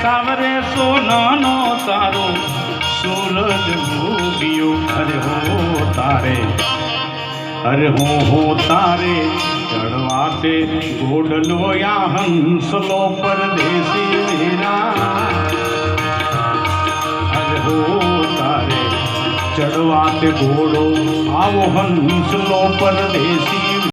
સાવરે સોનાનો તારો સૂરજ ઉગ્યો અરે હો તારે, અરે હો હો તારે ચડવાતે ગોડલો યા હંસલો પરદેશી મેરા અરે હો તારે ચડવા તે ઘોડો. આવો હંસલો પરદેશી